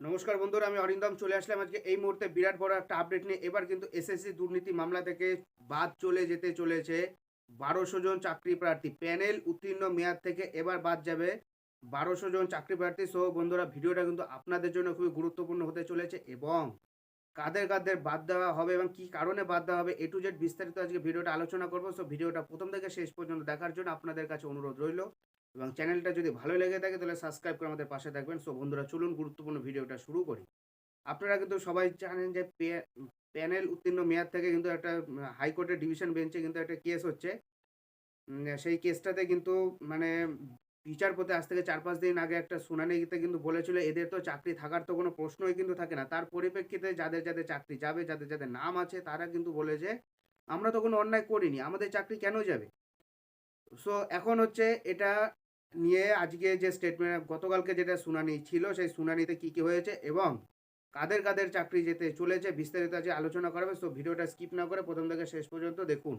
নমস্কার বন্ধুরা, আমি অরিন্দম, চলে আসলাম আজকে এই মুহূর্তে বিরাট বড় একটা আপডেট নিয়ে। এবার কিন্তু এসএসসি দুর্নীতি মামলা থেকে বাদ চলে যেতে চলেছে। বারোশো জন চাকরি প্রার্থী, প্যানেল উত্তীর্ণ মেয়াদ থেকে এবার বাদ যাবে বারোশো জন চাকরি প্রার্থী। সহ বন্ধুরা, ভিডিওটা কিন্তু আপনাদের জন্য খুবই গুরুত্বপূর্ণ হতে চলেছে এবং কাদের কাদের বাদ দেওয়া হবে এবং কি কারণে বাদ দেওয়া হবে এ টু জেড বিস্তারিত আজকে ভিডিওটা আলোচনা করব। সো ভিডিওটা প্রথম থেকে শেষ পর্যন্ত দেখার জন্য আপনাদের কাছে অনুরোধ রইল। এবং চ্যানেলটা যদি ভালো লেগে থাকে তাহলে সাবস্ক্রাইব করে আমাদের পাশে থাকবেন। সো বন্ধুরা, চলুন গুরুত্বপূর্ণ ভিডিওটা শুরু করি। আপনারা কিন্তু সবাই জানেন যে প্যানেল উত্তীর্ণ মেয়াদ থেকে কিন্তু একটা হাইকোর্টের ডিভিশন বেঞ্চে কিন্তু একটা কেস হচ্ছে। সেই কেসটাতে কিন্তু মানে বিচারপতি আজ থেকে চার পাঁচ দিন আগে একটা শুনানিতে কিন্তু বলেছিল, এদের তো চাকরি থাকার তো কোনো প্রশ্নই কিন্তু থাকে না। তার পরিপ্রেক্ষিতে যাদের যাদের চাকরি যাবে, যাদের যাদের নাম আছে, তারা কিন্তু বলে যে, আমরা তো কোনো অন্যায় করিনি, আমাদের চাকরি কেন যাবে সো এখন হচ্ছে এটা নিয়ে আজকে যে স্টেটমেন্ট গতকালকে যেটা শুনানি ছিল, সেই শুনানিতে কি কি হয়েছে এবং কাদের কাদের চাকরি যেতে চলেছে বিস্তারিত আজকে আলোচনা করা হবে সো ভিডিওটা স্কিপ না করে প্রথম থেকে শেষ পর্যন্ত দেখুন।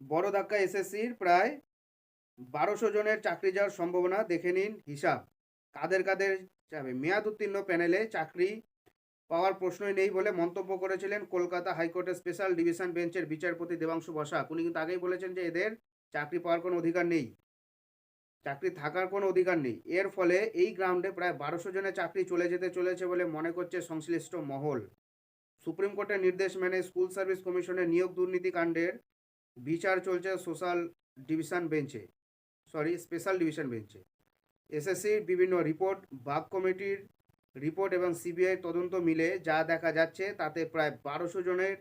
বড় ধাক্কা এসএসসির প্রায় বারোশো জনের চাকরি যাওয়ার সম্ভাবনা, দেখে নিন হিসাব। কাদের কাদের যাবে? মেয়াদ উত্তীর্ণ প্যানেলে চাকরি পাওয়ার প্রশ্নই নেই বলে মন্তব্য করেছিলেন কলকাতা হাইকোর্টের স্পেশাল ডিভিশন বেঞ্চের বিচারপতি দেবাংশু বসাক। উনি কিন্তু আগেই বলেছেন যে এদের চাকরি পাওয়ার কোনো অধিকার নেই। চাকরি থাকার কোনো অধিকার নেই। এর ফলে এই গ্রাউন্ডে প্রায় বারোশো জনের চাকরি চলে যেতে চলেছে বলে মনে করছে সংশ্লিষ্ট মহল। সুপ্রিম কোর্টের নির্দেশ মেনে স্কুল সার্ভিস কমিশনের নিয়োগ দুর্নীতি কাণ্ডের বিচার চলছে সোশ্যাল ডিভিশন বেঞ্চে। সরি, স্পেশাল ডিভিশন বেঞ্চে। এসএসসির বিভিন্ন রিপোর্ট, বাক কমিটির রিপোর্ট এবং সিবিআই তদন্ত মিলে যা দেখা যাচ্ছে তাতে প্রায় বারোশো জনের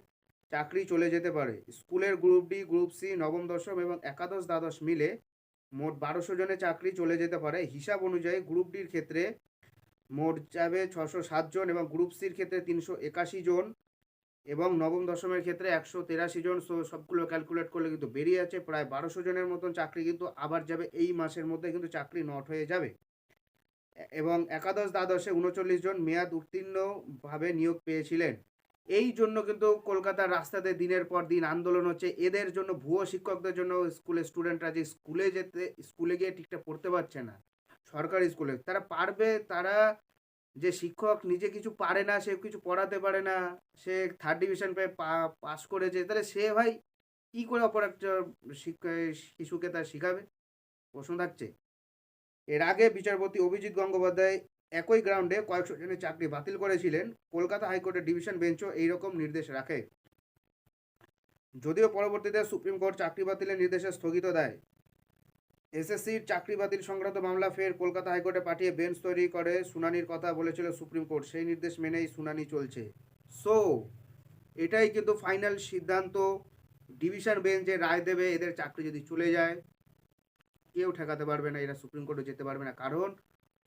চাকরি চলে যেতে পারে। স্কুলের গ্রুপ ডি গ্রুপ সি নবম, দশম এবং একাদশ, দ্বাদশ মিলে মোট বারোশো জনের চাকরি চলে যেতে পারে। হিসাব অনুযায়ী গ্রুপ ডির ক্ষেত্রে মোট যাবে ছশো জন এবং গ্রুপ সির ক্ষেত্রে তিনশো একাশি জন এবং নবম, দশমের ক্ষেত্রে একশো তেরাশি জন। সো সবগুলো ক্যালকুলেট করলে কিন্তু বেরিয়ে আছে প্রায় বারোশো জনের মতন চাকরি কিন্তু আবার যাবে এই মাসের মধ্যে কিন্তু চাকরি নট হয়ে যাবে। এবং একাদশ, দ্বাদশে উনচল্লিশ জন মেয়াদ উত্তীর্ণভাবে নিয়োগ পেয়েছিলেন। এই জন্য কিন্তু কলকাতার রাস্তাতে দিনের পর দিন আন্দোলন হচ্ছে। এদের জন্য ভুয়ো শিক্ষকদের জন্য স্কুলের স্টুডেন্টরা যে স্কুলে যেতে, স্কুলে গিয়ে ঠিকঠাক পড়তে পারছে না, সরকারি স্কুলে। তারা পারবে, তারা যে শিক্ষক নিজে কিছু পারে না, সে কিছু পড়াতে পারে না, সে থার্ড ডিভিশন পেয়ে পাস করেছে, তাহলে সে ভাই কী করে অপর একটা শিশুকে তার শিখাবে? প্রশ্ন থাকছে। এর আগে বিচারপতি অভিজিৎ গঙ্গোপাধ্যায় একই গ্রাউন্ডে কয়েকশো জনের চাকরি বাতিল করেছিলেন, কলকাতা হাইকোর্টের ডিভিশন বেঞ্চও এইরকম নির্দেশ রাখে। যদিও পরবর্তীতে সুপ্রিম কোর্ট চাকরি বাতিলের নির্দেশে স্থগিত দেয়। এসএসসির চাকরি বাতিল সংক্রান্ত মামলা ফের কলকাতা হাইকোর্টে পাঠিয়ে বেঞ্চ তৈরি করে, শুনানির কথা বলেছিল সুপ্রিম কোর্ট। সেই নির্দেশ মেনেই শুনানি চলছে। সো এটাই কিন্তু ফাইনাল সিদ্ধান্ত। ডিভিশন বেঞ্চ রায় দেবে, এদের চাকরি যদি চলে যায়, কেউ ঠেকাতে পারবে না, এরা সুপ্রিম কোর্টে যেতে পারবে না। কারণ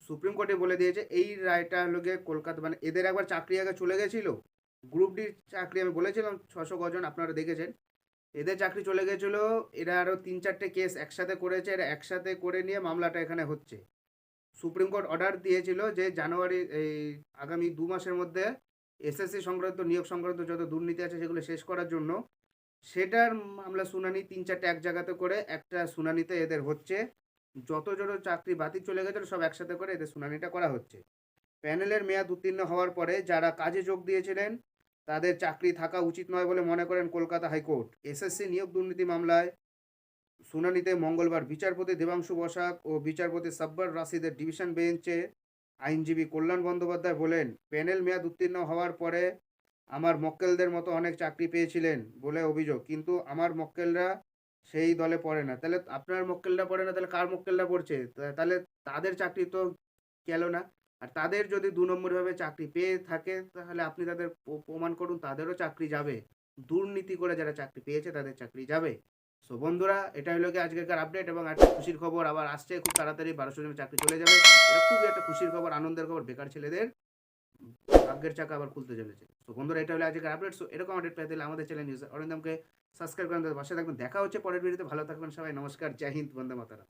সুপ্রিম কোর্টে বলে দিয়েছে, এই রায়টা হলো গিয়ে কলকাতা মানে এদের একবার চাকরি আগে চলে গেছিল গ্রুপ ডির চাকরি আমি বলেছিলাম, ছশো কজন আপনারা দেখেছেন, এদের চাকরি চলে গেছিল, এরা আরও তিন চারটে কেস একসাথে করেছে, এরা একসাথে করে নিয়ে মামলাটা এখানে হচ্ছে। সুপ্রিম কোর্ট অর্ডার দিয়েছিল যে জানুয়ারি, এই আগামী দু মাসের মধ্যে এসএসসি সংক্রান্ত, নিয়োগ সংক্রান্ত যত দুর্নীতি আছে সেগুলো শেষ করার জন্য, সেটার মামলা শুনানি তিন চারটে এক জায়গাতে করে, একটা শুনানিতে এদের হচ্ছে। যত যত চাকরি বাতিল চলে গেছিল সব একসাথে করে এদের শুনানিটা করা হচ্ছে। প্যানেলের মেয়াদ উত্তীর্ণ হওয়ার পরে যারা কাজে যোগ দিয়েছিলেন, তাদের চাকরি থাকা উচিত নয় বলে মনে করেন কলকাতা হাইকোর্ট। এসএসসি নিয়োগ দুর্নীতি মামলায় শুনানিতে মঙ্গলবার বিচারপতি দেবাংশু বসাক ও বিচারপতি সাব্বার রাশিদের ডিভিশন বেঞ্চে আইনজীবী কল্যাণ বন্দ্যোপাধ্যায় বলেন, প্যানেল মেয়াদ উত্তীর্ণ হওয়ার পরে আমার মক্কেলদের মতো অনেক চাকরি পেয়েছিলেন বলে অভিযোগ। কিন্তু আমার মক্কেলরা সেই দলে পড়ে না। তাহলে আপনার মক্কেলরা পড়ে না, তাহলে কার মক্কেলরা পড়ছে? তাহলে তাদের চাকরি তো গেল না। আর তাদের যদি দু নম্বরভাবে চাকরি পেয়ে থাকে, তাহলে আপনি তাদের প্রমাণ করুন, তাদেরও চাকরি যাবে। দুর্নীতি করে যারা চাকরি পেয়েছে, তাদের চাকরি যাবে। সো বন্ধুরা, এটা হলো কি আজকের আপডেট এবং একটা খুশির খবর। আবার আসছে, খুব তাড়াতাড়ি বারোশো জনের চাকরি চলে যাবে। এটা খুবই একটা খুশির খবর, আনন্দের খবর, বেকার ছেলেদের। ভাগ্যের চাকা আবার খুলতে চলেছে। তো বন্ধুরা, এটা হলে আজকের আপডেট সো এরকম আপডেট পেয়ে দিলে আমাদের চ্যানেল নিউজ অরিন্দমকে সাবস্ক্রাইব করেন পাশে থাকবেন। দেখা হচ্ছে পরের ভিডিওতে ভালো থাকবেন সবাই। নমস্কার। জয় হিন্দ। বন্দে মাতারা